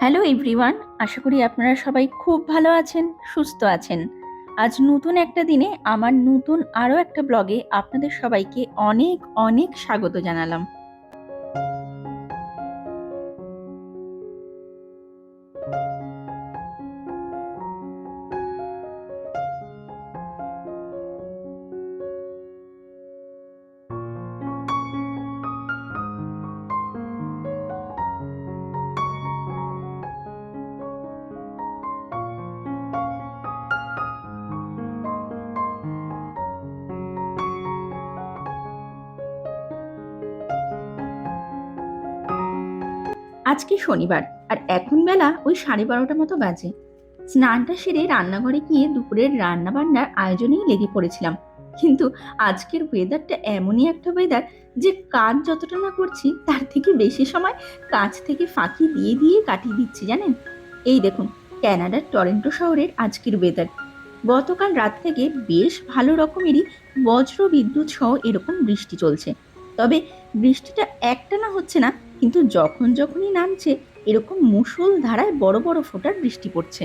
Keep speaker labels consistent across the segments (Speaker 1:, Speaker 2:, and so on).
Speaker 1: Hello everyone আশা করি আপনারা সবাই খুব ভালো আছেন, সুস্থ আছেন। আজ নতুন একটা দিনে আমার নতুন আরও একটা ব্লগে আপনাদের সবাইকে অনেক অনেক স্বাগত জানালাম। আজকে শনিবার, আর এখন বেলা ওই সাড়ে বারোটা মতো বাজে। স্নানটা সেরে রান্নাঘরে গিয়ে দুপুরের রান্না বান্নার আয়োজনেই লেগে পড়েছিলাম। কিন্তু আজকের ওয়েদারটা এমনই একটা ওয়েদার যে কাজ যতটা না করছি, তার থেকে বেশি সময় কাজ থেকে ফাঁকি দিয়ে দিয়ে কাটিয়ে দিচ্ছি, জানেন? এই দেখুন, ক্যানাডার টরেন্টো শহরের আজকের ওয়েদার গতকাল রাত থেকে বেশ ভালো রকমেরই বজ্র বিদ্যুৎ সহ এরকম বৃষ্টি চলছে। তবে বৃষ্টিটা একটানা হচ্ছে না কিন্তু যখন যখনই নামছে, এরকম মুষল ধারায় বড় বড় ফোঁটার বৃষ্টি পড়ছে।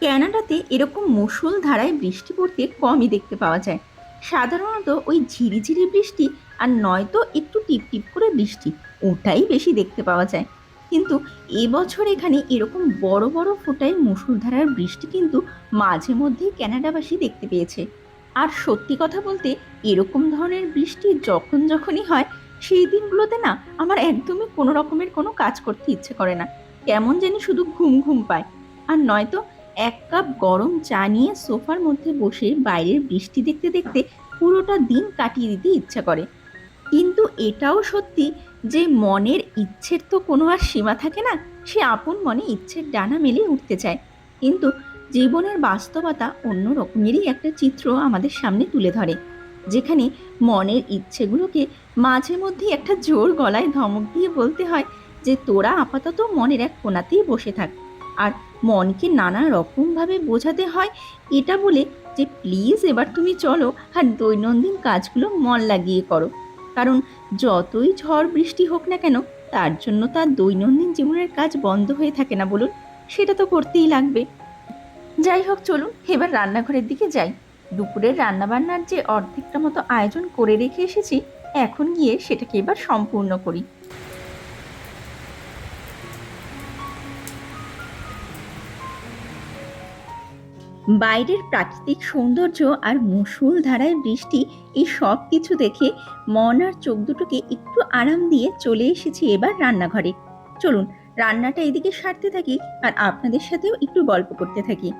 Speaker 1: ক্যানাডাতে এরকম মুষল ধারায় বৃষ্টি পড়তে কমই দেখতে পাওয়া যায়। সাধারণত ওই ঝিরিঝিরি বৃষ্টি আর নয়তো একটু টিপ টিপ করে বৃষ্টি, ওটাই বেশি দেখতে পাওয়া যায়। কিন্তু এবছর এখানে এরকম বড় বড় ফোঁটায় মুসুলধারার বৃষ্টি কিন্তু মাঝে মধ্যেই ক্যানাডাবাসী দেখতে পেয়েছে। আর সত্যি কথা বলতে, এরকম ধরনের বৃষ্টি যখন যখনই হয় সেই দিনগুলোতে না আমার একদমই কোনো রকমের কোনো কাজ করতে ইচ্ছে করে না। কেমন জানি শুধু ঘুম ঘুম পায়। আর নয়তো এক কাপ গরম চা নিয়ে সোফার মধ্যে বসে বাইরের বৃষ্টি দেখতে দেখতে পুরোটা দিন কাটিয়ে দিতে ইচ্ছা করে। কিন্তু এটাও সত্যি যে মনের ইচ্ছের তো কোনো আর সীমা থাকে না, সে আপন মনে ইচ্ছের ডানা মেলে উঠতে চায়। কিন্তু জীবনের বাস্তবতা অন্য রকমেরই একটা চিত্র আমাদের সামনে তুলে ধরে। যেখানে মনের ইচ্ছেগুলোকে মাঝে মধ্যে একটা জোর গলায় ধমক দিয়ে বলতে হয় যে, তোরা আপাতত মনের এক কোনাতেই বসে থাক। আর মনকে নানা রকমভাবে বোঝাতে হয় এটা বলে যে, প্লিজ এবার তুমি চলো আর দৈনন্দিন কাজগুলো মন লাগিয়ে করো। কারণ যতই ঝড় বৃষ্টি হোক না কেন, তার জন্য তার দৈনন্দিন জীবনের কাজ বন্ধ হয়ে থাকে না বলুন। সেটা তো করতেই লাগবে। যাই হোক, চলুন। এবার রান্নাঘরের দিকে যাই। দুপুরের রান্নাবান্নার যে অর্ধেকটা মতো আয়োজন করে রেখে এসেছি, এখন গিয়ে সেটাকে এবার সম্পূর্ণ করি। বাইরের প্রাকৃতিক সৌন্দর্য আর মুসুল ধারায় বৃষ্টি, এই সব কিছু দেখে মন আর চোখ দুটোকে একটু আরাম দিয়ে চলে এসেছি এবার রান্নাঘরে। চলুন, রান্নাটা এদিকে সারতে থাকি আর আপনাদের সাথেও একটু গল্প করতে থাকি।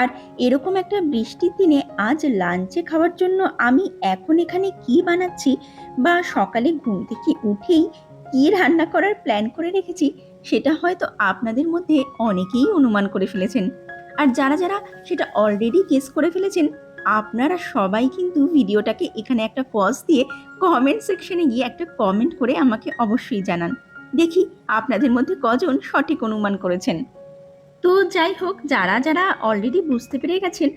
Speaker 1: আর এরকম একটা বৃষ্টির দিনে আজ লাঞ্চে খাওয়ার জন্য আমি এখন এখানে কি বানাচ্ছি বা সকালে ঘুম থেকে উঠেই কি রান্না করার প্ল্যান করে রেখেছি, সেটা হয়তো আপনাদের মধ্যে অনেকেই অনুমান করে ফেলেছেন। আর যারা যারা সেটা অলরেডি গেস করে ফেলেছেন, আপনারা সবাই কিন্তু ভিডিওটাকে এখানে একটা পজ দিয়ে কমেন্ট সেকশনে গিয়ে একটা কমেন্ট করে আমাকে অবশ্যই জানান। দেখি আপনাদের মধ্যে কজন সঠিক অনুমান করেছেন। তো যাই হোক, যারা যারা অলরেডি বুঝতে পেরে গেছেন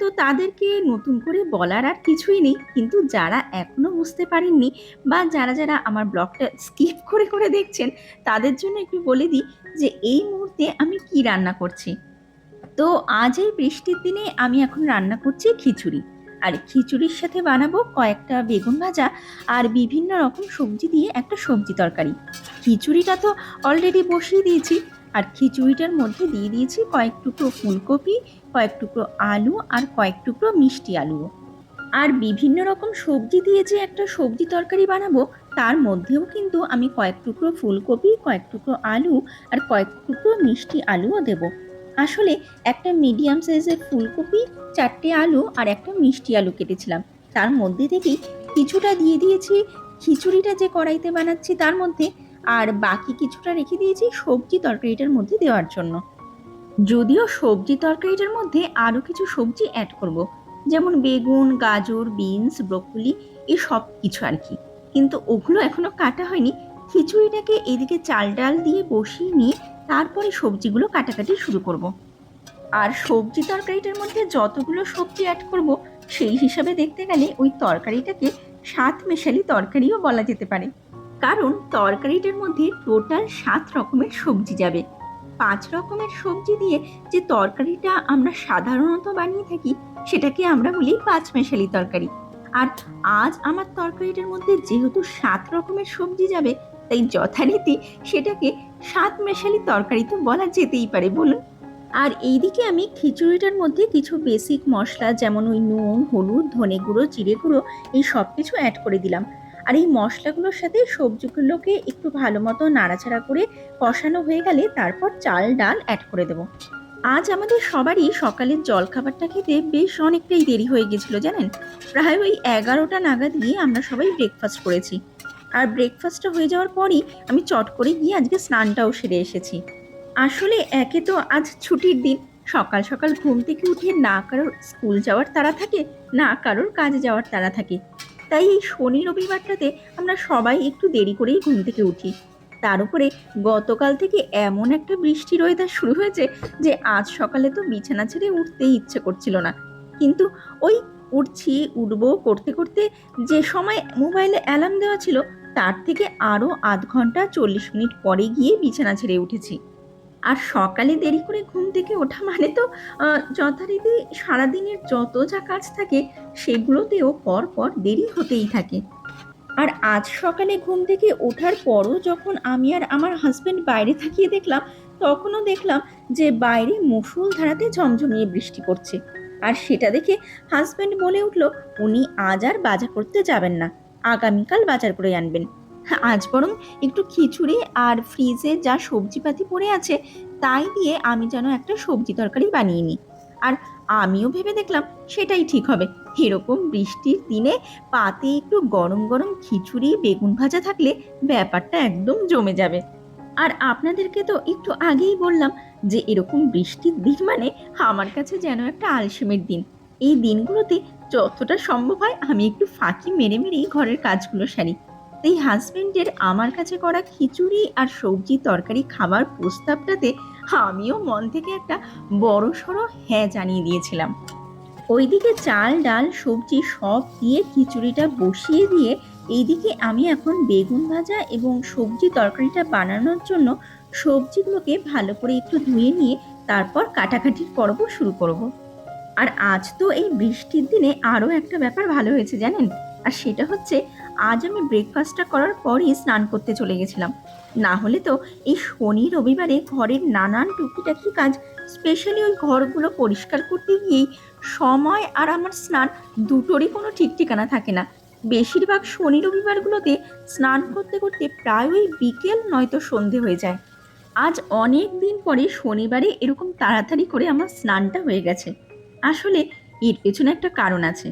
Speaker 1: তো তাদেরকে নতুন করে বলার আর কিছুই নেই। কিন্তু যারা এখনও বুঝতে পারেননি বা যারা যারা আমার ব্লগটা স্কিপ করে করে দেখছেন, তাদের জন্য একটু বলে দিই যে এই মুহূর্তে আমি কি রান্না করছি। তো আজ এই বৃষ্টির দিনে আমি এখন রান্না করছি খিচুড়ি। আর খিচুড়ির সাথে বানাবো কয়েকটা বেগুন ভাজা আর বিভিন্ন রকম সবজি দিয়ে একটা সবজি তরকারি। খিচুড়িটা তো অলরেডি বসিয়ে দিয়েছি। আর খিচুড়িটার মধ্যে দিয়ে দিয়েছি কয়েক টুকরো ফুলকপি, কয়েক টুকরো আলু আর কয়েক টুকরো মিষ্টি আলুও। আর বিভিন্ন রকম সবজি দিয়ে যে একটা সবজি তরকারি বানাবো, তার মধ্যেও কিন্তু আমি কয়েক টুকরো ফুলকপি, কয়েক টুকরো আলু আর কয়েক টুকরো মিষ্টি আলুও দেব। আসলে একটা মিডিয়াম সাইজের ফুলকপি, চারটে আলু আর একটা মিষ্টি আলু কেটেছিলাম। তার মধ্যে থেকেই কিছুটা দিয়ে দিয়েছি, খিচুড়িটা যে কড়াইতে বানাচ্ছি তার মধ্যে আর বাকি কিছুটা রেখে দিয়েছি সবজি তরকারিটার মধ্যে দেওয়ার জন্য যদিও সবজি তরকারিটার মধ্যে আরও কিছু সবজি অ্যাড করব। যেমন বেগুন, গাজর বিনস ব্রোকলি এই সব কিছু আর কি কিন্তু ওগুলো এখনও কাটা হয়নি খিচুড়িটাকে এদিকে চাল ডাল দিয়ে বসিয়ে নিয়ে তারপরে সবজিগুলো কাটাকাটি শুরু করব। আর সবজি তরকারিটার মধ্যে যতগুলো সবজি অ্যাড করব, সেই হিসাবে দেখতে গেলে ওই তরকারিটাকে সাত মেশালি তরকারিও বলা যেতে পারে কারণ তরকারিটার মধ্যে টোটাল সাত রকমের সবজি যাবে। পাঁচ রকমের সবজি দিয়ে যে তরকারিটা আমরা সাধারণত বানিয়ে থাকি, সেটাকে আমরা বলি পাঁচ মেশালি তরকারি। আর আজ আমার তরকারিটার মধ্যে যেহেতু সাত রকমের সবজি যাবে, তাই যথারীতি সেটাকে সাত মেশালি তরকারি তো বলা যেতেই পারে, বলুন। আর এইদিকে আমি খিচুড়িটার মধ্যে কিছু বেসিক মশলা, যেমন ওই নুন, হলুদ ধনে গুঁড়ো জিরে গুঁড়ো এই সব কিছু অ্যাড করে দিলাম। আর এই মশলাগুলোর সাথে সবজিগুলোকে একটু ভালো মতো নাড়াচাড়া করে কষানো হয়ে গেলে তারপর চাল, ডাল অ্যাড করে দেবো। আজ আমাদের সবারই সকালের জলখাবারটা খেতে বেশ অনেকটাই দেরি হয়ে গেছিল, জানেন? প্রায় ওই এগারোটা নাগাদ গিয়ে আমরা সবাই ব্রেকফাস্ট করেছি। আর ব্রেকফাস্টটা হয়ে যাওয়ার পরই আমি চট করে গিয়ে আজকে স্নানটাও সেরে এসেছি। আসলে একে তো আজ ছুটির দিন। সকাল সকাল ঘুম থেকে উঠে না কারোর স্কুল যাওয়ার তারা থাকে, না কারোর কাজে যাওয়ার তারা থাকে। তাই এই শনি রবিবারটাতে আমরা সবাই একটু দেরি করেই ঘুম থেকে উঠি। তার উপরে গতকাল থেকে এমন একটা বৃষ্টি ওয়েদার শুরু হয়েছে যে আজ সকালে তো বিছানা ছেড়ে উঠতেই ইচ্ছে করছিল না। কিন্তু ওই উঠছি, উঠব করতে করতে যে সময় মোবাইলে অ্যালার্ম দেওয়া ছিল, তার থেকে আরও আধ ঘণ্টা চল্লিশ মিনিট পরে গিয়ে বিছানা ছেড়ে উঠেছি। আর সকালে দেরি করে ঘুম থেকে ওঠা মানে তো যথারীতি সারাদিনের যত যা কাজ থাকে, সেগুলোতেও পর পর দেরি হতেই থাকে। আর আজ সকালে ঘুম থেকে ওঠার পরও যখন আমি আর আমার হাজব্যান্ড বাইরে থাকিয়ে দেখলাম, তখনও দেখলাম যে বাইরে মুসুল ধারাতে ঝমঝমিয়ে বৃষ্টি পড়ছে। আর সেটা দেখে হাজব্যান্ড বলে উঠল, উনি আজ আর বাজার করতে যাবেন না। আগামীকাল বাজার করে আনবেন। আজ বরং একটু খিচুড়ি আর ফ্রিজে যা সবজিপাতি পড়ে আছে, তাই দিয়ে আমি যেন একটা সবজি তরকারি বানিয়ে নিই। আর আমিও ভেবে দেখলাম সেটাই ঠিক হবে। এরকম বৃষ্টির দিনে পাতে একটু গরম গরম খিচুড়ি, বেগুন ভাজা থাকলে ব্যাপারটা একদম জমে যাবে। আর আপনাদেরকে তো একটু আগেই বললাম যে এরকম বৃষ্টির দিন মানে আমার কাছে যেন একটা আলসেমের দিন। এই দিনগুলোতে যতটা সম্ভব হয় আমি একটু ফাঁকি মেরে মেরেই ঘরের কাজগুলো সারি। এই হাজবেন্ডের আমার কাছে করা খিচুড়ি আর সবজি তরকারি খাবার প্রস্তাবটাতে আমিও মন থেকে একটা বড় সড়ো হ্যাঁ জানিয়ে দিয়েছিলাম ওইদিকে চাল, ডাল, সবজি সব দিয়ে খিচুড়িটা বসিয়ে দিয়ে এইদিকে আমি এখন বেগুন ভাজা এবং সবজি তরকারিটা বানানোর জন্য সবজিগুলোকে ভালো করে একটু ধুয়ে নিয়ে তারপর কাটাকাটির পর্ব শুরু করব। আর আজ তো এই বৃষ্টির দিনে আরও একটা ব্যাপার ভালো হয়েছে জানেন আর সেটা হচ্ছে আজ আমি ব্রেকফাস্টটা করার পরই স্নান করতে চলে গেছিলাম। না হলে তো এই শনি রবিবারে ঘরের নানান টুকিটাকি কাজ স্পেশালি ওই ঘরগুলো পরিষ্কার করতে গিয়েই সময় আর আমার স্নান দুটোরই কোনো ঠিক ঠিকানা থাকে না। বেশিরভাগ শনি রবিবারগুলোতে স্নান করতে করতে প্রায় ওই বিকেল নয়তো সন্ধে হয়ে যায়। আজ অনেক দিন পরে শনিবারে এরকম তাড়াতাড়ি করে আমার স্নানটা হয়ে গেছে। আসলে এর পেছনে একটা কারণ আছে।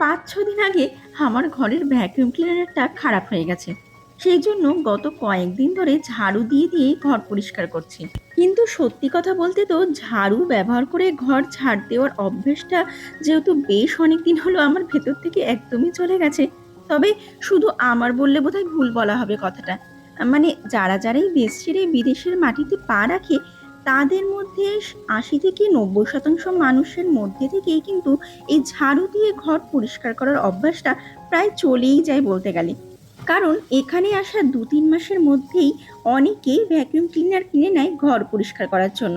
Speaker 1: পাঁচ ছ দিন আগে আমার ঘরের ভ্যাকুয়াম ক্লিনারটা খারাপ হয়ে গেছে। সেই জন্য গত কয়েকদিন ধরে ঝাড়ু দিয়ে দিয়ে ঘর পরিষ্কার করছি। কিন্তু সত্যি কথা বলতে তো ঝাড়ু ব্যবহার করে ঘর ঝাড় দেওয়ার অভ্যেসটা যেহেতু বেশ অনেক দিন হলো আমার ভেতর থেকে একদমই চলে গেছে, তবে শুধু আমার বললে বোধহয় ভুল বলা হবে কথাটা। মানে যারা যারাই দেশ ছেড়ে বিদেশের মাটিতে পা রাখে তাদের মধ্যে আশি থেকে নব্বই শতাংশ মানুষের মধ্যে থেকেই কিন্তু এই ঝাড়ু দিয়ে ঘর পরিষ্কার করার অভ্যাসটা প্রায় চলেই যায় বলতে গেলে। কারণ এখানে আসা দু তিন মাসের মধ্যেই অনেকেই ভ্যাকুয়াম ক্লিনার কিনে নেয় ঘর পরিষ্কার করার জন্য।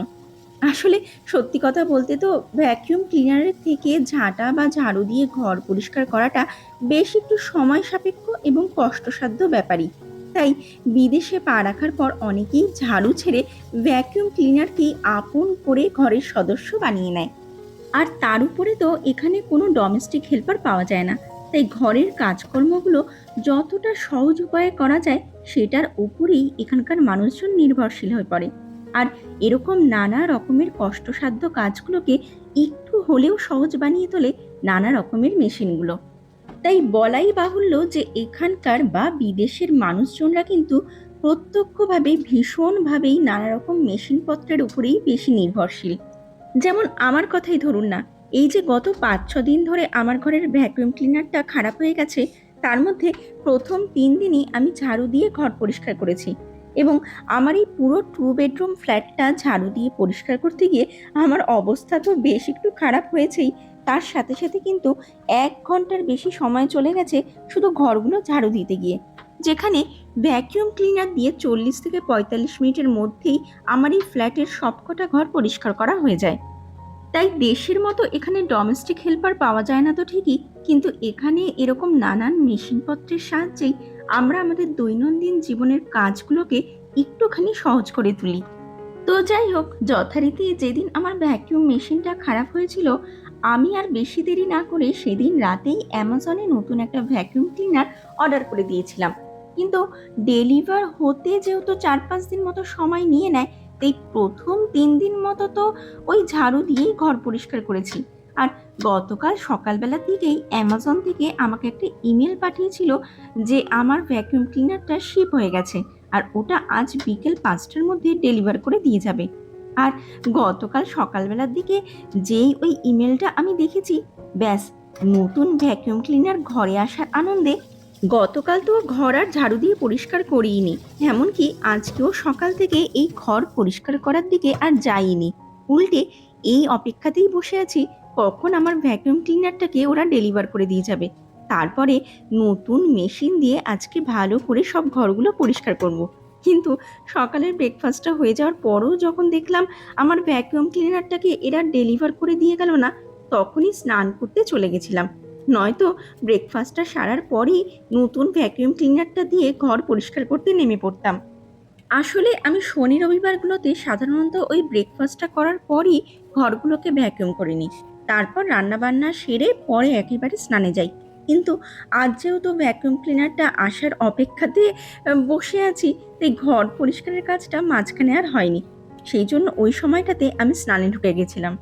Speaker 1: আসলে সত্যি কথা বলতে তো ভ্যাকুয়াম ক্লিনারের থেকে ঝাঁটা বা ঝাড়ু দিয়ে ঘর পরিষ্কার করাটা বেশ একটু সময় সাপেক্ষ এবং কষ্টসাধ্য ব্যাপারই। তাই বিদেশে পা রাখার পর অনেকেই ঝাড়ু ছেড়ে ভ্যাকুয়াম ক্লিনারকেই আপন করে ঘরের সদস্য বানিয়ে নেয়। আর তার উপরে তো এখানে কোনো ডোমেস্টিক হেল্পার পাওয়া যায় না। তাই ঘরের কাজকর্মগুলো যতটা সহজ উপায়ে করা যায়, সেটার উপরেই এখানকার মানুষজন নির্ভরশীল হয়ে পড়ে। আর এরকম নানা রকমের কষ্টসাধ্য কাজগুলোকে একটু হলেও সহজ বানিয়ে তোলে নানা রকমের মেশিনগুলো। তাই বলাই বাহুল্য যে এখানকার বা বিদেশের মানুষজনরা কিন্তু প্রত্যক্ষভাবে ভীষণভাবেই নানা রকম মেশিনপত্রের উপরেই বেশি নির্ভরশীল। যেমন আমার কথাই ধরুন না, এই যে গত পাঁচ ছ দিন ধরে আমার ঘরের ভ্যাকুয়াম ক্লিনারটা খারাপ হয়ে গেছে, তার মধ্যে প্রথম তিন দিনই আমি ঝাড়ু দিয়ে ঘর পরিষ্কার করেছি এবং আমার এই পুরো টু বেডরুম ফ্ল্যাটটা ঝাড়ু দিয়ে পরিষ্কার করতে গিয়ে আমার অবস্থা তো বেশ একটু খারাপ হয়েছেই। তার সাথে সাথে কিন্তু এক ঘণ্টার বেশি সময় চলে গেছে শুধু ঘরগুলো ঝাড়ু দিতে গিয়ে। যেখানে ভ্যাকিউম ক্লিনার দিয়ে চল্লিশ থেকে পঁয়তাল্লিশ মিনিটের মধ্যেই আমার এই ফ্ল্যাটের সবকটা ঘর পরিষ্কার করা হয়ে যায়। তাই দেশের মতো এখানে ডোমেস্টিক হেল্পার পাওয়া যায় না তো ঠিকই, কিন্তু এখানে এরকম নানান মেশিনপত্রের সাহায্যেই আমরা আমাদের দৈনন্দিন জীবনের কাজগুলোকে একটুখানি সহজ করে তুলি। তো যাই হোক, যথারীতি যেদিন আমার ভ্যাকিউম মেশিনটা খারাপ হয়েছিল আমি আর বেশি দেরি না করে সেদিন রাতেই অ্যামাজনে নতুন একটা ভ্যাকিউম ক্লিনার অর্ডার করে দিয়েছিলাম। কিন্তু ডেলিভার হতে যেহেতু চার পাঁচ দিন মতো সময় নিয়ে নেয়, তাই প্রথম তিন দিন মতো তো ওই ঝাড়ু দিয়েই ঘর পরিষ্কার করেছি। আর গতকাল সকালবেলার দিকেই অ্যামাজন থেকে আমাকে একটা ইমেল পাঠিয়েছিল যে আমার ভ্যাকিউম ক্লিনারটা শিপ হয়ে গেছে, আর ওটা আজ বিকেল পাঁচটার মধ্যে ডেলিভার করে দিয়ে যাবে। আর গতকাল সকালবেলার দিকে যেই ওই ইমেলটা আমি দেখেছি, ব্যাস, নতুন ভ্যাকিউম ক্লিনার ঘরে আসার আনন্দে গতকাল তো ঘর আর ঝাড়ু দিয়ে পরিষ্কার করিনি এমনকি আজকেও সকাল থেকে এই ঘর পরিষ্কার করার দিকে আর যাইনি। উল্টে এই অপেক্ষাতেই বসে আছি, কখন আমার ভ্যাকিউম ক্লিনারটাকে ওরা ডেলিভার করে দিয়ে যাবে। তারপরে নতুন মেশিন দিয়ে আজকে ভালো করে সব ঘরগুলো পরিষ্কার করব। কিন্তু সকালের ব্রেকফাস্টটা হয়ে যাওয়ার পরও যখন দেখলাম আমার ভ্যাকিউম ক্লিনারটাকে এরা ডেলিভার করে দিয়ে গেল না, তখনই স্নান করতে চলে গেছিলাম। নয়তো ব্রেকফাস্টটা সারার পরেই নতুন ভ্যাকিউম ক্লিনারটা দিয়ে ঘর পরিষ্কার করতে নেমে পড়তাম। আসলে আমি শনি রবিবারগুলোতে সাধারণত ওই ব্রেকফাস্টটা করার পরই ঘরগুলোকে ভ্যাকিউম করে নিই। তারপর রান্নাবান্না সেরে পরে একেবারে স্নানে যাই। কিন্তু আজ যেহেতু ভ্যাকিউম ক্লিনারটা আসার অপেক্ষাতে বসে আছি, তাই ঘর পরিষ্কারের কাজটা মাঝখানে আর হয়নি। সেই জন্য ওই সময়টাতে আমি স্নানে ঢুকে গেছিলাম।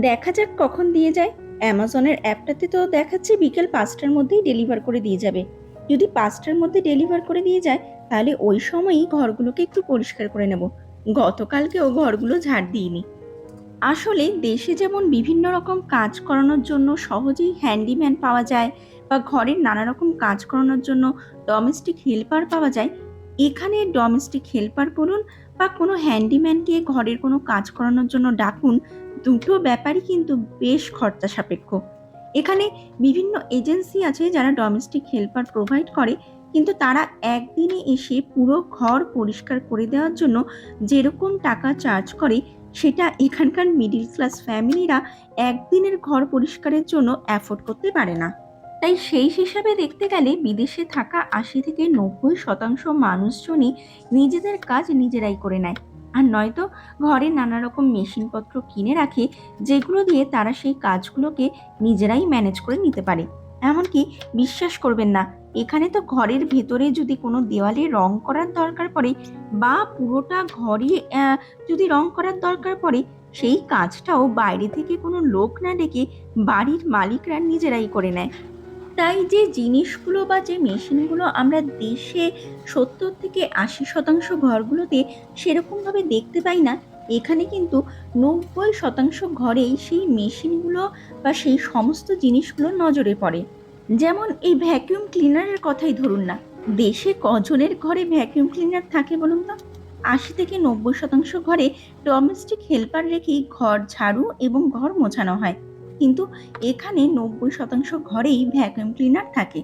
Speaker 1: দেখা যাক কখন দিয়ে যায়। অ্যামাজনের অ্যাপটাতে তো দেখাচ্ছে বিকেল পাঁচটার মধ্যেই ডেলিভার করে দিয়ে যাবে। যদি পাঁচটার মধ্যে ডেলিভার করে দিয়ে যায়, তাহলে ওই সময়ই ঘরগুলোকে একটু পরিষ্কার করে নেব। গতকালকেও ঘরগুলো ঝাড় দিইনি। আসলে দেশে যেমন বিভিন্ন রকম কাজ করানোর জন্য সহজেই হ্যান্ডিম্যান পাওয়া যায় বা ঘরের নানা রকম কাজ করানোর জন্য ডোমেস্টিক হেল্পার পাওয়া যায়, এখানে ডোমেস্টিক হেল্পার বলুন বা কোনো হ্যান্ডিম্যানকে ঘরের কোনো কাজ করানোর জন্য ডাকুন, দুটো ব্যাপারই কিন্তু বেশ খরচা সাপেক্ষ। এখানে বিভিন্ন এজেন্সি আছে যারা ডোমেস্টিক হেল্পার প্রোভাইড করে, কিন্তু তারা একদিনে এসে পুরো ঘর পরিষ্কার করে দেওয়ার জন্য যেরকম টাকা চার্জ করে, সেটা এখানকার মিডিল ক্লাস ফ্যামিলিরা একদিনের ঘর পরিষ্কারের জন্য অ্যাফোর্ড করতে পারে না। তাই সেই হিসাবে দেখতে গেলে বিদেশে থাকা আশি থেকে নব্বই শতাংশ মানুষজনই নিজেদের কাজ নিজেরাই করে নেয়। আর নয়তো ঘরে নানা রকম মেশিনপত্র কিনে রাখে, যেগুলো দিয়ে তারা সেই কাজগুলোকে নিজেরাই ম্যানেজ করে নিতে পারে। এমনকি বিশ্বাস করবেন না, এখানে তো ঘরের ভেতরে যদি কোনো দেওয়ালে রং করার দরকার পড়ে বা পুরোটা ঘরে যদি রং করার দরকার পড়ে, সেই কাজটাও বাইরে থেকে কোনো লোক না ডেকে বাড়ির মালিকরা নিজেরাই করে নেয়। তাই যে জিনিসগুলো বা যে মেশিনগুলো আমরা দেশে সত্তর থেকে আশি শতাংশ ঘরগুলোতে সেরকমভাবে দেখতে পাই না, এখানে কিন্তু নব্বই শতাংশ ঘরেই সেই মেশিনগুলো বা সেই সমস্ত জিনিসগুলো নজরে পড়ে। যেমন এই ভ্যাকিউম ক্লিনারের কথাই ধরুন না, দেশে কজনের ঘরে ভ্যাকিউম ক্লিনার থাকে বলুন তো? আশি থেকে নব্বই শতাংশ ঘরে ডোমেস্টিক হেল্পার রেখেই ঘর ঝাড়ু এবং ঘর মোছানো হয়। কিন্তু এখানে নব্বই শতাংশ ঘরেই ভ্যাকুয়াম ক্লিনার থাকে।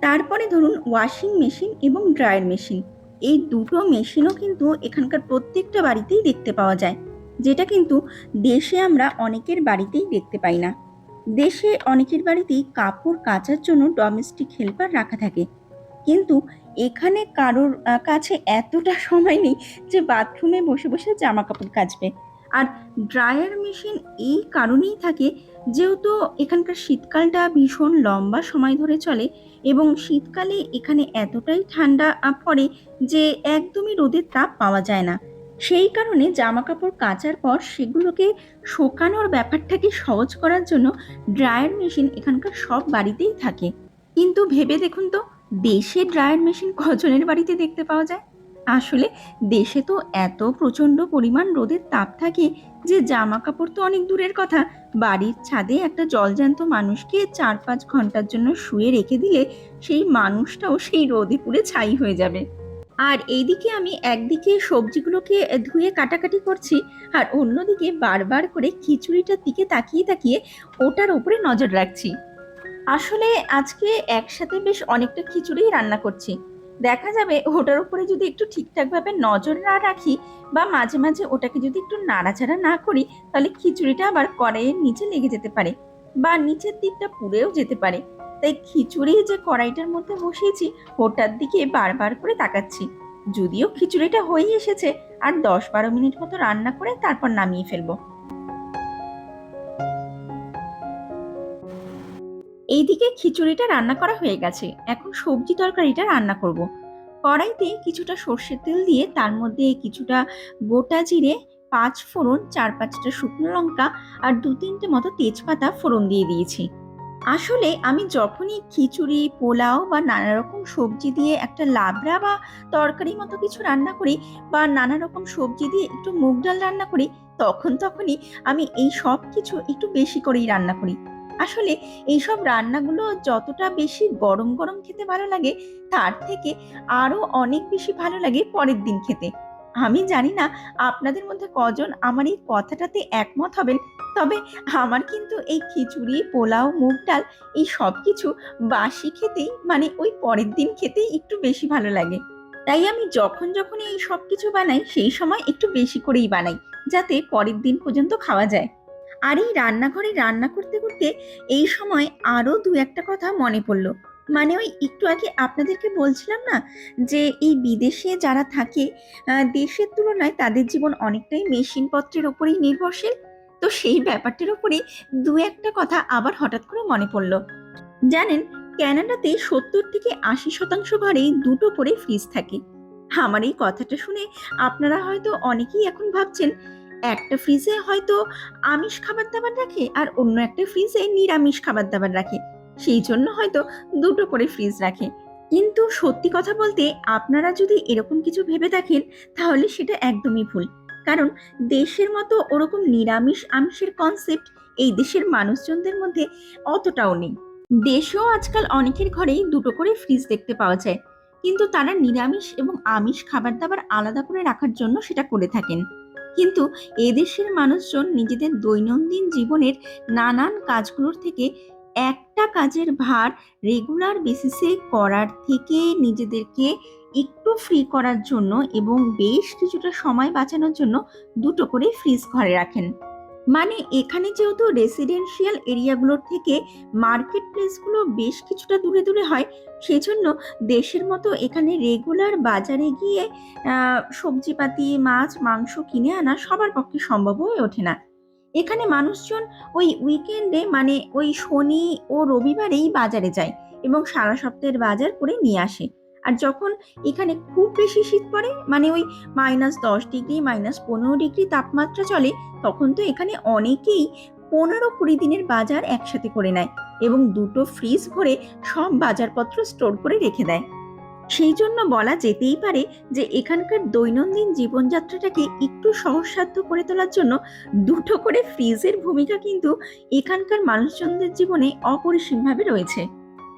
Speaker 1: তারপরে ধরুন ওয়াশিং মেশিন এবং ড্রায়ার মেশিন এই দুটো মেশিনও কিন্তু এখানকার প্রত্যেকটা বাড়িতেই দেখতে পাওয়া যায়। যেটা কিন্তু দেশে আমরা অনেকের বাড়িতেই দেখতে পাই না। দেশে অনেকের বাড়িতেই কাপড় কাচার জন্য ডোমেস্টিক হেল্পার রাখা থাকে। কিন্তু এখানে কারোর কাছে এতটা সময় নেই যে বাথরুমে বসে বসে জামা কাপড় কাচবে। আর ড্রায়ার মেশিন এই কারণেই থাকে যেহেতু এখানকার শীতকালটা ভীষণ লম্বা সময় ধরে চলে এবং শীতকালে এখানে এতটাই ঠান্ডা পড়ে যে একদমই রোদের তাপ পাওয়া যায় না। সেই কারণে জামা কাপড় কাচার পর সেগুলোকে শোকানোর ব্যাপারটাকে সহজ করার জন্য ড্রায়ার মেশিন এখানকার সব বাড়িতেই থাকে। কিন্তু ভেবে দেখুন তো, দেশে ড্রায়ার মেশিন কজনের বাড়িতে দেখতে পাওয়া যায়? আসলে দেশে তো এত প্রচণ্ড পরিমাণ রোদের তাপ থাকে যে জামা কাপড় তো অনেক দূরের কথা। বাড়ির ছাদে একটা জলজ্যান্ত মানুষকে চার পাঁচ ঘণ্টার জন্য শুয়ে রেখে দিলে সেই মানুষটাও সেই রোদে পুড়ে ছাই হয়ে যাবে। আর এইদিকে আমি একদিকে সবজিগুলোকে ধুয়ে কাটাকাটি করছি আর অন্যদিকে বারবার করে খিচুড়িটার দিকে তাকিয়ে তাকিয়ে ওটার ওপরে নজর রাখছি। আসলে আজকে একসাথে বেশ অনেকটা খিচুড়ি রান্না করছি। দেখা যাবে ওটার উপরে যদি একটু ঠিকঠাকভাবে নজর না রাখি বা মাঝে মাঝে ওটাকে যদি একটু নাড়াচাড়া না করি, তাহলে খিচুড়িটা আবার কড়াইয়ের নিচে লেগে যেতে পারে বা নিচের দিকটা পুড়েও যেতে পারে। তাই খিচুড়ি যে কড়াইটার মধ্যে বসিয়েছি, ওটার দিকে বারবার করে তাকাচ্ছি। যদিও খিচুড়িটা হয়ে এসেছে, আর দশ বারো মিনিট মতো রান্না করে তারপর নামিয়ে ফেলব। এইদিকে খিচুড়িটা রান্না করা হয়ে গেছে। এখন সবজি তরকারিটা রান্না করব। কড়াইতে কিছুটা সর্ষের তেল দিয়ে তার মধ্যে কিছুটা গোটা জিরে, পাঁচ ফোড়ন, চার পাঁচটা শুকনো লঙ্কা আর দু তিনটে মতো তেজপাতা ফোড়ন দিয়ে দিয়েছি। আসলে আমি যখনই খিচুড়ি, পোলাও বা নানা রকম সবজি দিয়ে একটা লাবড়া বা তরকারি মতো কিছু রান্না করি বা নানা রকম সবজি দিয়ে একটু মুগ ডাল রান্না করি, তখন তখনই আমি এই সব কিছু একটু বেশি করেই রান্না করি। আসলে এইসব রান্নাগুলো যতটা বেশি গরম গরম খেতে ভালো লাগে, তার থেকে আরও অনেক বেশি ভালো লাগে পরের দিন খেতে। আমি জানি না আপনাদের মধ্যে কজন আমার এই কথাটাতে একমত হবেন, তবে আমার কিন্তু এই খিচুড়ি, পোলাও, মুগ ডাল এই সব কিছু বাসি খেতেই মানে ওই পরের দিন খেতেই একটু বেশি ভালো লাগে। তাই আমি যখন যখন এই সব কিছু বানাই, সেই সময় একটু বেশি করেই বানাই, যাতে পরের দিন পর্যন্ত খাওয়া যায়। আর এই রান্নাঘরে রান্না করতে করতে এই সময় আরও দু একটা কথা মনে পড়ল। মানে ওই একটু আগে আপনাদেরকে বলছিলাম না যে এই বিদেশে যারা থাকে দেশের তুলনায় তাদের জীবন অনেকটাই মেশিনপত্রের ওপরেই নির্ভরশীল। তো সেই ব্যাপারটির উপরেই দু একটা কথা আবার হঠাৎ করে মনে পড়ল। জানেন, ক্যানাডাতে সত্তর থেকে আশি শতাংশ ঘরেই দুটো করে ফ্রিজ থাকে। আমার এই কথাটা শুনে আপনারা হয়তো অনেকেই এখন ভাবছেন একটা ফ্রিজে হয়তো আমিষ খাবার দাবার রাখে আর অন্য একটা ফ্রিজে নিরামিষ খাবার দাবার রাখে। সেই জন্য হয়তো দুটো করে ফ্রিজ রাখে। কিন্তু সত্যি কথা বলতে আপনারা যদি এরকম কিছু ভেবে থাকেন তাহলে সেটা একদমই ভুল। কারণ দেশের মতো ওরকম নিরামিষ আমিষের কনসেপ্ট এই দেশের মানুষজনদের মধ্যে অতটাও নেই। দেশেও আজকাল অনেকের ঘরেই দুটো করে ফ্রিজ দেখতে পাওয়া যায়। কিন্তু তারা নিরামিষ এবং আমিষ খাবার দাবার আলাদা করে রাখার জন্য সেটা করে থাকেন। কিন্তু এদেশের মানুষজন নিজেদের দৈনন্দিন জীবনের নানান কাজগুলোর থেকে একটা কাজের ভার রেগুলার বেসিসে করার থেকে নিজেদেরকে একটু ফ্রি করার জন্য এবং বেশ কিছুটা সময় বাঁচানোর জন্য দুটো করে ফ্রিজ ঘরে রাখেন। মানে এখানে যেহেতু রেসিডেন্সিয়াল এরিয়াগুলোর থেকে মার্কেট প্লেসগুলো বেশ কিছুটা দূরে দূরে হয় সেই জন্য দেশের মতো এখানে রেগুলার বাজারে গিয়ে সবজিপাতি, মাছ, মাংস কিনে আনা সবার পক্ষে সম্ভব হয়ে ওঠে না। এখানে মানুষজন ওই উইকেন্ডে মানে ওই শনি ও রবিবারেই বাজারে যায় এবং সারা সপ্তাহের বাজার করে নিয়ে আসে। আর যখন এখানে খুব বেশি শীত পড়ে মানে ওই মাইনাস দশ ডিগ্রি মাইনাস পনেরো ডিগ্রি তাপমাত্রা চলে, তখন তো এখানে অনেকেই পনেরো কুড়ি দিনের বাজার একসাথে করে নেয় এবং দুটো ফ্রিজ ভরে সব বাজারপত্র স্টোর করে রেখে দেয়। সেই জন্য বলা যেতেই পারে যে এখানকার দৈনন্দিন জীবনযাত্রাটাকে একটু সহজসাধ্য করে তোলার জন্য দুটো করে ফ্রিজের ভূমিকা কিন্তু এখানকার মানুষজনদের জীবনে অপরিসীমভাবে রয়েছে।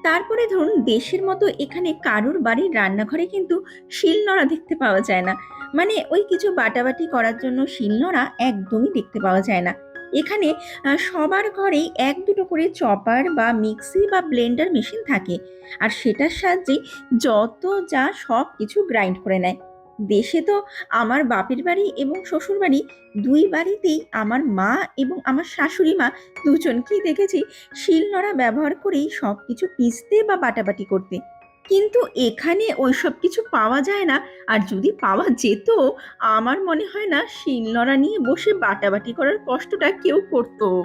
Speaker 1: তারপরে ধরুন দেশের মতো এখানে কারুর বাড়ির রান্নাঘরে কিন্তু শিলনোড়া দেখতে পাওয়া যায় না। মানে ওই কিছু বাটাবাটি করার জন্য শিলনোড়া একদমই দেখতে পাওয়া যায় না। এখানে সবার ঘরেই এক দুটো করে চপার বা মিক্সি বা ব্লেন্ডার মেশিন থাকে। আর সেটার সাহায্যে যত যা সব কিছু গ্রাইন্ড করে নেয়। দেশে তো আমার বাপের বাড়ি এবং শ্বশুর বাড়ি দুই বাড়িতেই আমার মা এবং আমার শাশুড়ি মা দুজনকেই দেখেছি শিলনোড়া ব্যবহার করেই সব কিছু পিষতে বা বাটাবাটি করতে। কিন্তু এখানে ওই সব কিছু পাওয়া যায় না, আর যদি পাওয়া যেত, আমার মনে হয় না শিলনোড়া নিয়ে বসে বাটাবাটি করার কষ্টটা কেউ করতো।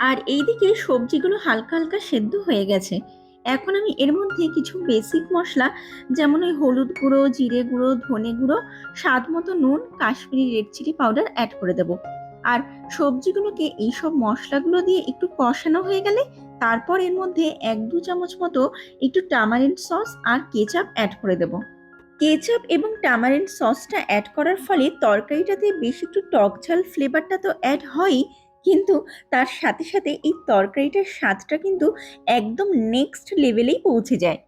Speaker 1: আর এইদিকে সবজিগুলো হালকা হালকা সেদ্ধ হয়ে গেছে। এখন আমি এর মধ্যে কিছু বেসিক মশলা, যেমন ওই হলুদ গুঁড়ো, জিরে গুঁড়ো, ধনে গুঁড়ো, স্বাদ মতো নুন, Kashmiri red chilli powder add করে দেবো। আর সবজিগুলোকে এইসব মশলাগুলো দিয়ে একটু কষানো হয়ে গেলে, তারপর এর মধ্যে এক দু চামচ মতো একটু টামারিন সস আর কেচাপ অ্যাড করে দেবো। কেচাপ এবং টামারিন সসটা অ্যাড করার ফলে তরকারিটাতে বেশ একটু টক ঝাল ফ্লেভারটা তো অ্যাড হয়ই কিন্তু তার সাথে সাথে এই তরকারিটার স্বাদটা কিন্তু একদম নেক্সট লেভেলেই পৌঁছে যায়।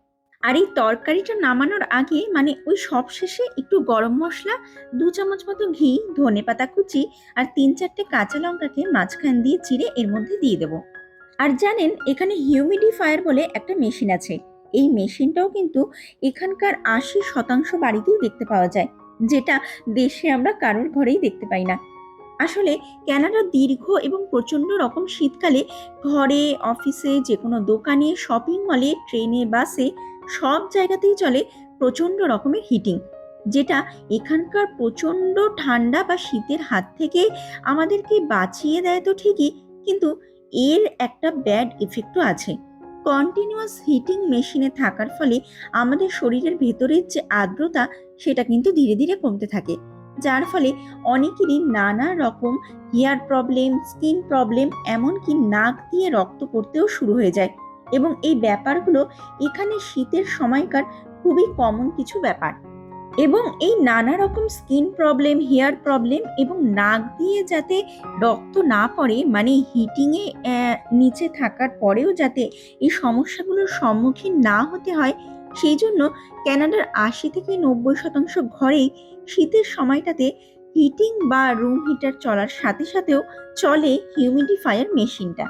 Speaker 1: আর এই তরকারিটা নামানোর আগে মানে ওই সব শেষে একটু গরম মশলা, দু চামচ মতো ঘি, ধনে পাতা কুচি আর তিন চারটে কাঁচা লঙ্কাকে মাঝখান দিয়ে চিড়ে এর মধ্যে দিয়ে দেবো। আর জানেন এখানে হিউমিডিফায়ার বলে একটা মেশিন আছে। এই মেশিনটাও কিন্তু এখানকার আশি শতাংশ বাড়িতেই দেখতে পাওয়া যায়, যেটা দেশে আমরা কারোর ঘরেই দেখতে পাই না। আসলে ক্যানাডা দীর্ঘ এবং প্রচণ্ড রকম শীতকালে ঘরে, অফিসে যে কোনো দোকানে শপিং মলে ট্রেনে বাসে সব জায়গাতেই চলে প্রচণ্ড রকমের হিটিং যেটা এখানকার প্রচণ্ড ঠান্ডা বা শীতের হাত থেকে আমাদেরকে বাঁচিয়ে দেয় তো ঠিকই, কিন্তু এর একটা ব্যাড ইফেক্টও আছে। কন্টিনিউয়াস হিটিং মেশিনে থাকার ফলে আমাদের শরীরের ভেতরের যে আর্দ্রতা, সেটা কিন্তু ধীরে ধীরে কমতে থাকে। যার ফলে অনেকেরই নানা রকম হেয়ার প্রবলেম স্কিন প্রবলেম এমনকি নাক দিয়ে রক্ত পড়তেও শুরু হয়ে যায়। এবং এই ব্যাপারগুলো এখানে শীতের সময়কার খুবই কমন কিছু ব্যাপার। এবং এই নানা রকম স্কিন প্রবলেম হেয়ার প্রবলেম এবং নাক দিয়ে যাতে রক্ত না পড়ে মানে হিটিংয়ে নিচে থাকার পরেও যাতে এই সমস্যাগুলোর সম্মুখীন না হতে হয়, সেই জন্য ক্যানাডার আশি থেকে নব্বই শতাংশ ঘরেই শীতের সময়টাতে হিটিং বা রুম হিটার চলার সাথে সাথেও চলে হিউমিডিফায়ার মেশিনটা,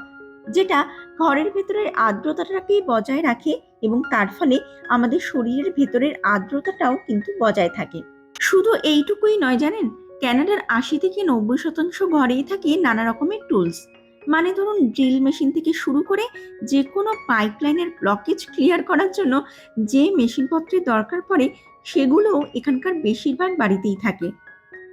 Speaker 1: যেটা ঘরের ভেতরের আর্দ্রতাটাকেই বজায় রাখে এবং তার ফলে আমাদের শরীরের ভেতরের আর্দ্রতাটাও কিন্তু বজায় থাকে। শুধু এইটুকুই নয় জানেন ক্যানাডার আশি থেকে নব্বই শতাংশ ঘরেই থাকে নানা রকমের টুলস মানে ধরুন ড্রিল মেশিন থেকে শুরু করে যে কোনো পাইপলাইনের ব্লকেজ ক্লিয়ার করার জন্য যে মেশিনপত্রের দরকার পড়ে সেগুলোও এখানকার বেশিরভাগ বাড়িতেই থাকে।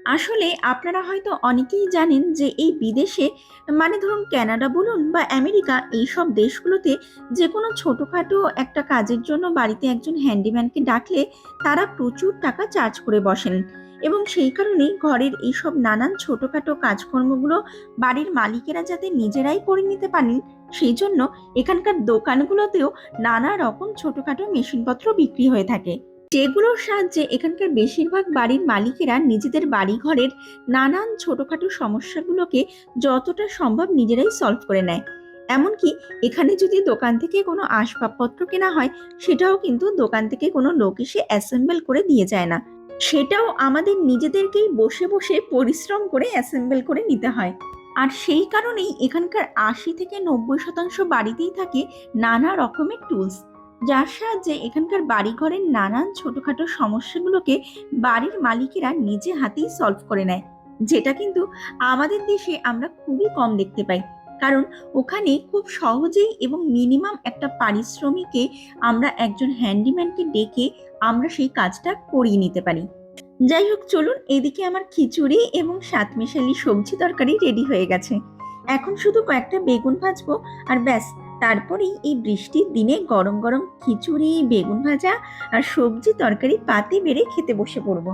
Speaker 1: আসলে আপনারা হয়তো অনেকেই জানেন যে এই বিদেশে মানে ধরুন ক্যানাডা বলুন বা আমেরিকা এইসব দেশগুলোতে যে কোনো ছোটোখাটো একটা কাজের জন্য বাড়িতে একজন হ্যান্ডিম্যানকে ডাকলে তারা প্রচুর টাকা চার্জ করে বসেন। এবং সেই কারণেই ঘরের এইসব নানান ছোটোখাটো কাজকর্মগুলো বাড়ির মালিকেরা যাতে নিজেরাই করে নিতে পারেন সেই জন্য এখানকার দোকানগুলোতেও নানা রকম ছোটোখাটো মেশিনপত্র বিক্রি হয়ে থাকে। যেগুলোর সাহায্যে এখানকার বেশিরভাগ বাড়ির মালিকেরা নিজেদের বাড়িঘরের নানান ছোটোখাটো সমস্যাগুলোকে যতটা সম্ভব নিজেরাই সলভ করে নেয়। এমনকি এখানে যদি দোকান থেকে কোনো আসবাবপত্র কেনা হয়, সেটাও কিন্তু দোকান থেকে কোনো লোক এসে অ্যাসেম্বল করে দিয়ে যায় না। সেটাও আমাদের নিজেদেরকেই বসে বসে পরিশ্রম করে অ্যাসেম্বল করে নিতে হয়। আর সেই কারণেই এখানকার আশি থেকে নব্বই শতাংশ বাড়িতেই থাকে নানা রকমের টুলস যার সাহায্যে এখানকার বাড়িঘরের নানান ছোটোখাটো সমস্যাগুলোকে বাড়ির মালিকেরা নিজে হাতেই সলভ করে নেয়, যেটা কিন্তু আমাদের দেশে আমরা খুবই কম দেখতে পাই। কারণ ওখানে খুব সহজেই এবং মিনিমাম একটা পারিশ্রমিকে আমরা একজন হ্যান্ডিম্যানকে ডেকে আমরা সেই কাজটা করিয়ে নিতে পারি। যাই হোক, চলুন এদিকে আমার খিচুড়ি এবং সাত মেশালি সবজি তরকারি রেডি হয়ে গেছে। এখন শুধু কয়েকটা বেগুন ভাজবো আর ব্যাস, তারপরেই এই বৃষ্টির দিনে গরম গরম খিচুড়ি, বেগুন ভাজা আর সবজি তরকারি পাতে বেড়ে খেতে বসে পড়ব।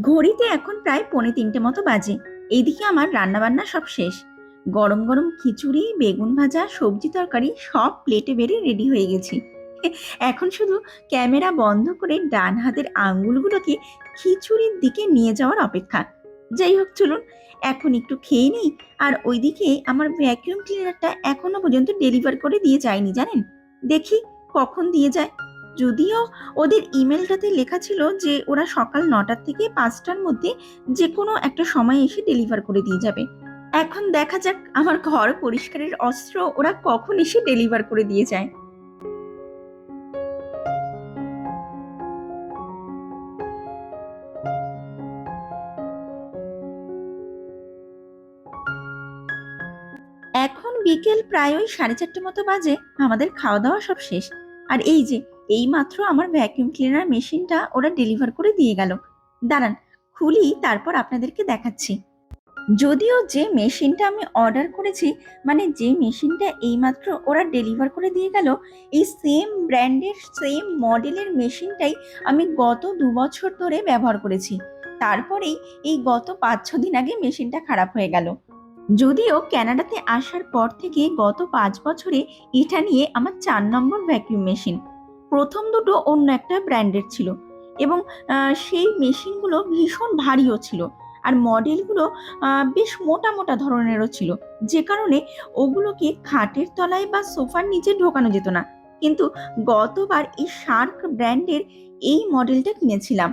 Speaker 1: ঘড়িতে এখন প্রায় পৌনে তিনটে মতো বাজে। এইদিকে আমার রান্নাবান্না সব শেষ। গরম গরম খিচুড়ি, বেগুন ভাজা, সবজি তরকারি সব প্লেটে বেড়ে রেডি হয়ে গেছি। এখন শুধু ক্যামেরা বন্ধ করে ডান হাতের আঙ্গুলগুলোকে খিচুড়ির দিকে নিয়ে যাওয়ার অপেক্ষা। যাই হোক, চলুন, এখন একটু খেয়ে নিই আর ওইদিকে আমার ভ্যাকিউম ক্লিনারটা এখনও পর্যন্ত ডেলিভার করে দিয়ে যায়নি, জানেন? দেখি কখন দিয়ে যায়। যদিও ওদের ইমেলটাতে লেখা ছিল যে ওরা সকাল নটার থেকে পাঁচটার মধ্যে যে কোনো একটা সময় এসে ডেলিভার করে দিয়ে যাবে। এখন দেখা যাক আমার ঘর পরিষ্কারের অস্ত্র ওরা কখন এসে ডেলিভার করে দিয়ে যায়। এখন বিকেল প্রায় ওই সাড়ে চারটে মতো বাজে, আমাদের খাওয়া দাওয়া সব শেষ। আর এই যে এইমাত্র আমার ভ্যাকিউম ক্লিনার মেশিনটা ওরা ডেলিভার করে দিয়ে গেল। দাঁড়ান, খুলি, তারপর আপনাদেরকে দেখাচ্ছি। যদিও যে মেশিনটা আমি অর্ডার করেছি মানে যে মেশিনটা এইমাত্র ওরা ডেলিভার করে দিয়ে গেল, এই সেম ব্র্যান্ডের সেম মডেলের মেশিনটাই আমি গত দু বছর ধরে ব্যবহার করেছি। তারপরেই এই গত পাঁচ, ছ দিন আগে মেশিনটা খারাপ হয়ে গেল। যদিও ক্যানাডাতে আসার পর থেকে গত পাঁচ বছরে এটা নিয়ে আমার চার নম্বর ভ্যাকিউম মেশিন প্রথম দুটো অন্য একটা ব্র্যান্ডের ছিল এবং সেই মেশিনগুলো ভীষণ ভারীও ছিল আর মডেলগুলো বেশ মোটা মোটা ধরনেরও ছিল। যে কারণে ওগুলোকে খাটের তলায় বা সোফার নিচে ঢোকানো যেত না। কিন্তু গতবার এই শার্ক ব্র্যান্ডের এই মডেলটা কিনেছিলাম।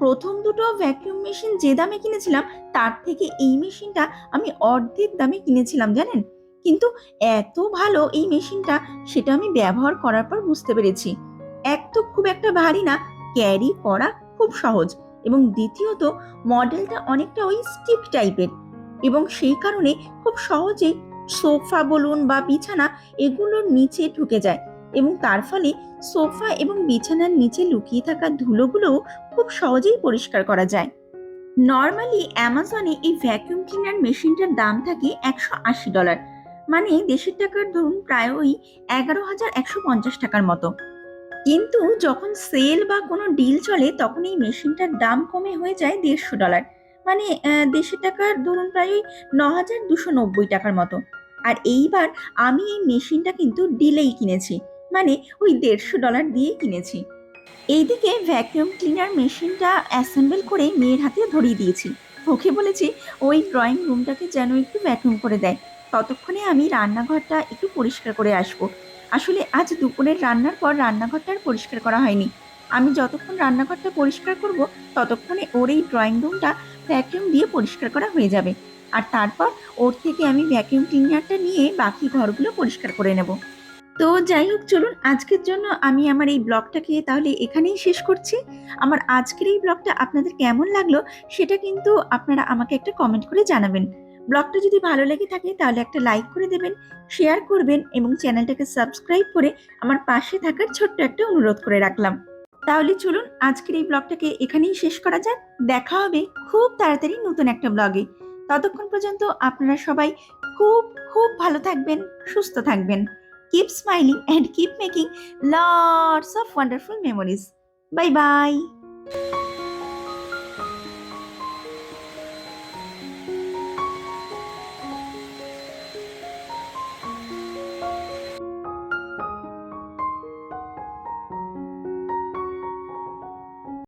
Speaker 1: প্রথম দুটো ভ্যাকিউম মেশিন যে দামে কিনেছিলাম, তার থেকে এই মেশিনটা আমি অর্ধেক দামে কিনেছিলাম, জানেন? কিন্তু এত ভালো এই মেশিনটা, সেটা আমি ব্যবহার করার পর বুঝতে পেরেছি। এক তো খুব একটা ভারী না ক্যারি করা খুব সহজ। এবং দ্বিতীয়ত মডেলটা অনেকটা ওই স্টিপ টাইপের এবং সেই কারণে খুব সহজেই সোফা বলুন বা বিছানা এগুলোর নিচে ঢুকে যায়। এবং তার ফলে সোফা এবং বিছানার নিচে লুকিয়ে থাকা ধুলোগুলোও খুব সহজেই পরিষ্কার করা যায়। নর্মালি অ্যামাজনে এই ভ্যাকুয়াম ক্লিনার মেশিনটার দাম থাকে একশো আশি ডলার। মানে দেশের টাকার ধরুন প্রায় ওই এগারো হাজার একশো পঞ্চাশ টাকার মতো। কিন্তু যখন সেল বা কোনো ডিল চলে, তখন এই মেশিনটার দাম কমে হয়ে যায় দেড়শো ডলার। মানে দেশের টাকার ধরুন প্রায় ওই ন হাজার দুশো নব্বই টাকার মতো। আর এইবার আমি এই মেশিনটা কিন্তু ডিলেই কিনেছি। মানে ওই দেড়শো ডলার দিয়ে কিনেছি। এইদিকে ভ্যাকিউম ক্লিনার মেশিনটা অ্যাসেম্বল করে মেয়ের হাতে ধরিয়ে দিয়েছি। ওকে বলেছি, ওই ড্রয়িং রুমটাকে যেন একটু ভ্যাকিউম করে দেয়। ততক্ষণে আমি রান্নাঘরটা একটু পরিষ্কার করে আসব। আসলে আজ দুপুরের রান্নার পর রান্নাঘরটা আর পরিষ্কার করা হয়নি। আমি যতক্ষণ রান্নাঘরটা পরিষ্কার করব, ততক্ষণে ওর এই ড্রয়িং রুমটা ভ্যাকিউম দিয়ে পরিষ্কার করা হয়ে যাবে। আর তারপর ওর থেকে আমি ভ্যাকিউম ক্লিনারটা নিয়ে বাকি ঘরগুলো পরিষ্কার করে নেব। তো যাই হোক, চলুন আজকের জন্য আমি আমার এই ব্লগটাকে তাহলে এখানেই শেষ করছি। আমার আজকের এই ব্লগটা আপনাদের কেমন লাগল, সেটা কিন্তু আপনারা আমাকে একটা কমেন্ট করে জানাবেন। ব্লগটা যদি ভালো লেগে থাকে তাহলে একটা লাইক করে দেবেন, শেয়ার করবেন এবং চ্যানেলটাকে সাবস্ক্রাইব করে আমার পাশে থাকার ছোট্ট একটা অনুরোধ করে রাখলাম। তাহলে চলুন আজকের এই ব্লগটাকে এখানেই শেষ করা যাক। দেখা হবে খুব তাড়াতাড়ি নতুন একটা ব্লগে। ততক্ষণ পর্যন্ত আপনারা সবাই খুব খুব ভালো থাকবেন, সুস্থ থাকবেন। Keep smiling and keep making lots of wonderful memories bye bye